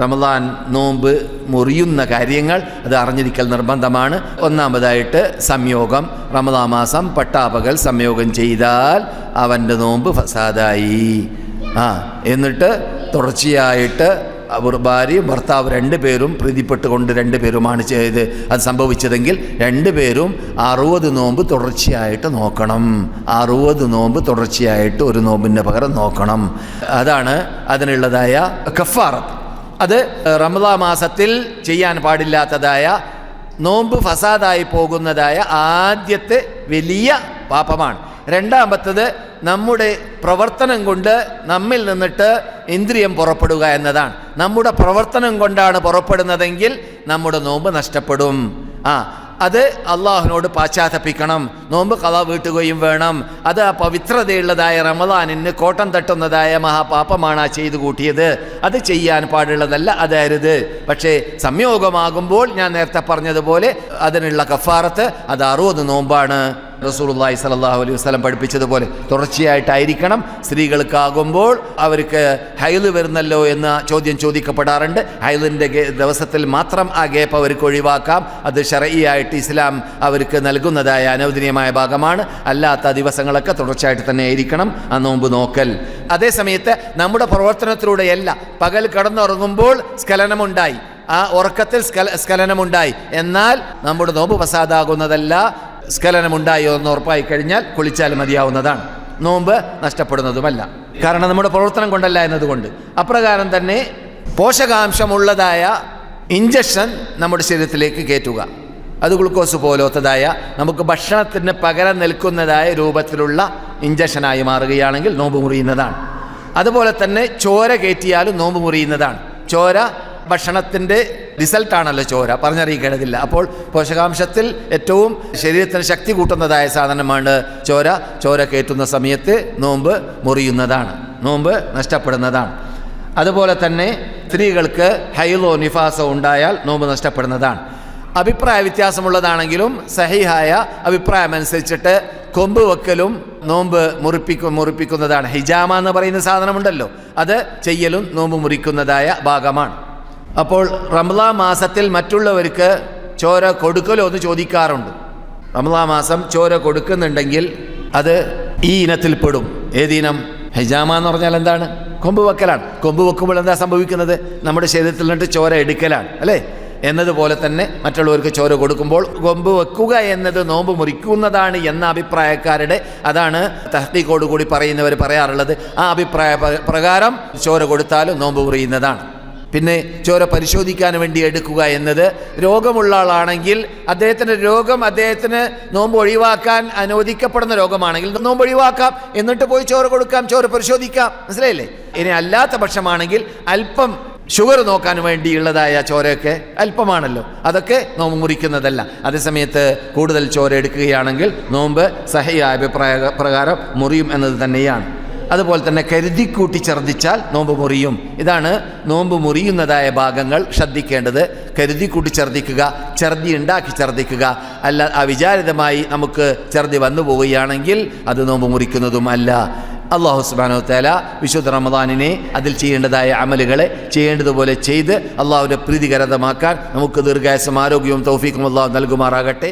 റമദാൻ നോമ്പ് മുറിയുന്ന കാര്യങ്ങൾ അത് അറിഞ്ഞിരിക്കൽ നിർബന്ധമാണ്. ഒന്നാമതായിട്ട് സംയോഗം. റമദാ മാസം പട്ടാപകൽ സംയോഗം ചെയ്താൽ അവന്റെ നോമ്പ് ഫസാദായി. ആ എന്നിട്ട് തുടർച്ചയായിട്ട് ഭാര്യയും ഭർത്താവ് രണ്ടുപേരും പ്രീതിപ്പെട്ടുകൊണ്ട് രണ്ടുപേരുമാണ് ചെയ്ത് അത് സംഭവിച്ചതെങ്കിൽ രണ്ടുപേരും അറുപത് നോമ്പ് തുടർച്ചയായിട്ട് നോക്കണം. അറുപത് നോമ്പ് തുടർച്ചയായിട്ട് ഒരു നോമ്പിന്റെ പകരം നോക്കണം. അതാണ് അതിനുള്ളതായ കഫാറത്ത്. അത് റമദാ മാസത്തിൽ ചെയ്യാൻ പാടില്ലാത്തതായ നോമ്പ് ഫസാദായി പോകുന്നതായ ആദ്യത്തെ വലിയ പാപമാണ്. രണ്ടാമത്തത് നമ്മുടെ പ്രവർത്തനം കൊണ്ട് നമ്മിൽ നിന്നിട്ട് ഇന്ദ്രിയം പുറപ്പെടുക എന്നതാണ്. നമ്മുടെ പ്രവർത്തനം കൊണ്ടാണ് പുറപ്പെടുന്നതെങ്കിൽ നമ്മുടെ നോമ്പ് നഷ്ടപ്പെടും. ആ അത് അള്ളാഹുവിനോട് പാശ്ചാത്തപ്പിക്കണം നോമ്പ് കഥ വീട്ടുകയും വേണം. അത് ആ പവിത്രതയുള്ളതായ റമദാനിന് കോട്ടം തട്ടുന്നതായ മഹാപാപമാണ് ആ ചെയ്തു കൂട്ടിയത്. അത് ചെയ്യാൻ പാടുള്ളതല്ല അതായത് പക്ഷേ സംയോഗമാകുമ്പോൾ ഞാൻ നേരത്തെ പറഞ്ഞതുപോലെ അതിനുള്ള കഫാറത്ത് അത് അറുപത് നോമ്പാണ്. റസൂലുള്ളാഹി സ്വല്ലല്ലാഹു അലൈഹി വസല്ലം പഠിപ്പിച്ചതുപോലെ തുടർച്ചയായിട്ടായിരിക്കണം. സ്ത്രീകൾക്കാകുമ്പോൾ അവർക്ക് ഹൈൽ വരുന്നല്ലോ എന്ന ചോദ്യം ചോദിക്കപ്പെടാറുണ്ട്. ഹൈലിന്റെ ദിവസത്തിൽ മാത്രം ആ ഗേപ്പ് അവർക്ക് ഒഴിവാക്കാം. അത് ഷറയിയായിട്ട് ഇസ്ലാം അവർക്ക് നൽകുന്നതായ അനവദനീയമായ ഭാഗമാണ്. അല്ലാത്ത ദിവസങ്ങളൊക്കെ തുടർച്ചയായിട്ട് തന്നെ ആയിരിക്കണം. ആ നോമ്പ് നോക്കൽ. അതേസമയത്ത് നമ്മുടെ പ്രവർത്തനത്തിലൂടെയല്ല പകൽ കടന്നുറങ്ങുമ്പോൾ സ്ഖലനമുണ്ടായി. ആ ഉറക്കത്തിൽ സ്കല സ്ഖലനമുണ്ടായി. എന്നാൽ നമ്മുടെ നോമ്പ് ഫസാദാകുന്നതല്ല സ്ഖലനമുണ്ടായോ എന്ന് ഉറപ്പായി കഴിഞ്ഞാൽ കുളിച്ചാൽ മതിയാവുന്നതാണ്. നോമ്പ് നഷ്ടപ്പെടുന്നതുമല്ല. കാരണം നമ്മുടെ പ്രവർത്തനം കൊണ്ടല്ല എന്നതുകൊണ്ട്. അപ്രകാരം തന്നെ പോഷകാംശമുള്ളതായ ഇഞ്ചക്ഷൻ നമ്മുടെ ശരീരത്തിലേക്ക് കയറ്റുക. അത് ഗ്ലൂക്കോസ് പോലത്തതായ നമുക്ക് ഭക്ഷണത്തിന് പകരം നിൽക്കുന്നതായ രൂപത്തിലുള്ള ഇഞ്ചക്ഷനായി മാറുകയാണെങ്കിൽ നോമ്പ് മുറിയുന്നതാണ്. അതുപോലെ തന്നെ ചോര കയറ്റിയാലും നോമ്പ് മുറിയുന്നതാണ്. ചോര ഭക്ഷണത്തിന്റെ റിസൾട്ടാണല്ലോ ചോര. പറഞ്ഞറിയിക്കേണ്ടതില്ല. അപ്പോൾ പോഷകാംശത്തിൽ ഏറ്റവും ശരീരത്തിന് ശക്തി കൂട്ടുന്നതായ സാധനമാണ് ചോര. ചോര കയറ്റുന്ന സമയത്ത് നോമ്പ് മുറിയുന്നതാണ്. നോമ്പ് നഷ്ടപ്പെടുന്നതാണ്. അതുപോലെ തന്നെ സ്ത്രീകൾക്ക് ഹൈലോ നിഫാസോ ഉണ്ടായാൽ നോമ്പ് നഷ്ടപ്പെടുന്നതാണ്. അഭിപ്രായ വ്യത്യാസമുള്ളതാണെങ്കിലും സഹിഹായ അഭിപ്രായമനുസരിച്ചിട്ട് കൊമ്പ് വെക്കലും നോമ്പ് മുറിപ്പിക്കും മുറിപ്പിക്കുന്നതാണ്. ഹിജാമ എന്ന് പറയുന്ന സാധനമുണ്ടല്ലോ. അത് ചെയ്യലും നോമ്പ് മുറിക്കുന്നതായ ഭാഗമാണ്. അപ്പോൾ റംലാ മാസത്തിൽ മറ്റുള്ളവർക്ക് ചോര കൊടുക്കലോ എന്ന് ചോദിക്കാറുണ്ട്. റംലാ മാസം ചോര കൊടുക്കുന്നുണ്ടെങ്കിൽ അത് ഈ ഇനത്തിൽപ്പെടും ഏതിനം ഹിജാമ എന്ന് പറഞ്ഞാൽ എന്താണ്? കൊമ്പ് വെക്കലാണ്. കൊമ്പ് വെക്കുമ്പോൾ എന്താ സംഭവിക്കുന്നത്? നമ്മുടെ ശരീരത്തിൽ നിന്നിട്ട് ചോര എടുക്കലാണ് അല്ലേ? എന്നതുപോലെ തന്നെ മറ്റുള്ളവർക്ക് ചോര കൊടുക്കുമ്പോൾ കൊമ്പ് വെക്കുക എന്നത് നോമ്പ് മുറിക്കുന്നതാണ് എന്ന അഭിപ്രായക്കാരുടെ അതാണ് തഹ്ദീക്കോട് കൂടി പറയുന്നവർ പറയാറുള്ളത്. ആ അഭിപ്രായ പ്രകാരം ചോര കൊടുത്താലും നോമ്പ് മുറിയുന്നതാണ്. പിന്നെ ചോര പരിശോധിക്കാൻ വേണ്ടി എടുക്കുക എന്നത് രോഗമുള്ള ആളാണെങ്കിൽ അദ്ദേഹത്തിന്റെ രോഗം അദ്ദേഹത്തിന് നോമ്പ് ഒഴിവാക്കാൻ അനുവദിക്കപ്പെടുന്ന രോഗമാണെങ്കിൽ നോമ്പ് ഒഴിവാക്കാം. എന്നിട്ട് പോയി ചോര കൊടുക്കാം ചോര പരിശോധിക്കാം. മനസ്സിലായില്ലേ? ഇനി അല്ലാത്ത പക്ഷമാണെങ്കിൽ അല്പം ഷുഗർ നോക്കാൻ വേണ്ടിയുള്ളതായ ചോരയൊക്കെ അല്പമാണല്ലോ. അതൊക്കെ നോമ്പ് മുറിക്കുന്നതല്ല. അതേസമയത്ത് കൂടുതൽ ചോര എടുക്കുകയാണെങ്കിൽ നോമ്പ് സഹയായ അഭിപ്രായ പ്രകാരം മുറിയും എന്നത് തന്നെയാണ്. അതുപോലെ തന്നെ കരുതിക്കൂട്ടി ഛർദ്ദിച്ചാൽ നോമ്പ് മുറിയും. ഇതാണ് നോമ്പ് മുറിയുന്നതായ ഭാഗങ്ങൾ ശ്രദ്ധിക്കേണ്ടത്. കരുതിക്കൂട്ടി ഛർദ്ദിക്കുക ഛർദി ഉണ്ടാക്കി ഛർദ്ദിക്കുക. അല്ല അവിചാരിതമായി നമുക്ക് ഛർദി വന്നു പോവുകയാണെങ്കിൽ അത് നോമ്പ് മുറിക്കുന്നതും അല്ല. അള്ളാഹു സുബാനോ തേല വിശുദ്ധ റമദാനിനെ അതിൽ ചെയ്യേണ്ടതായ അമലുകളെ ചെയ്യേണ്ടതുപോലെ ചെയ്ത് അള്ളാഹുവിന്റെ പ്രീതികരതമാക്കാൻ നമുക്ക് ദീർഘായസം ആരോഗ്യവും തൗഫീഖും അള്ളാഹു നൽകുമാറാകട്ടെ.